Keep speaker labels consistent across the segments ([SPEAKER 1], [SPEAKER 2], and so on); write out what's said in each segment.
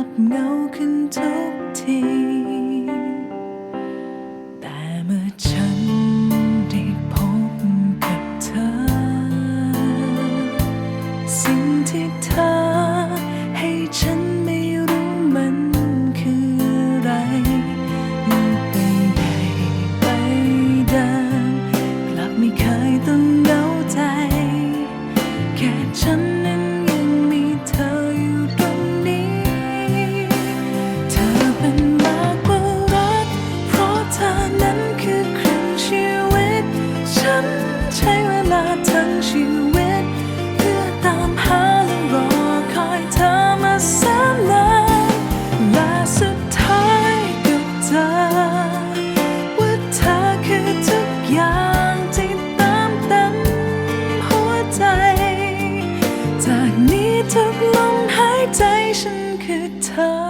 [SPEAKER 1] I'm up no contorting. patient guitar.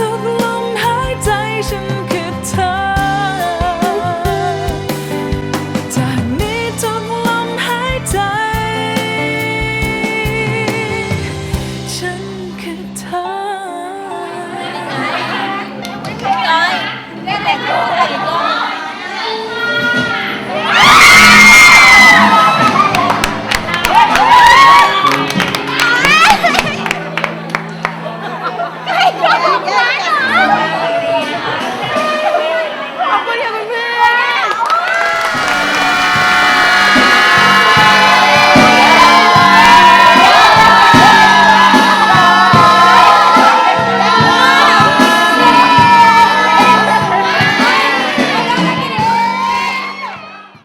[SPEAKER 1] ทุกลมหายใจฉัน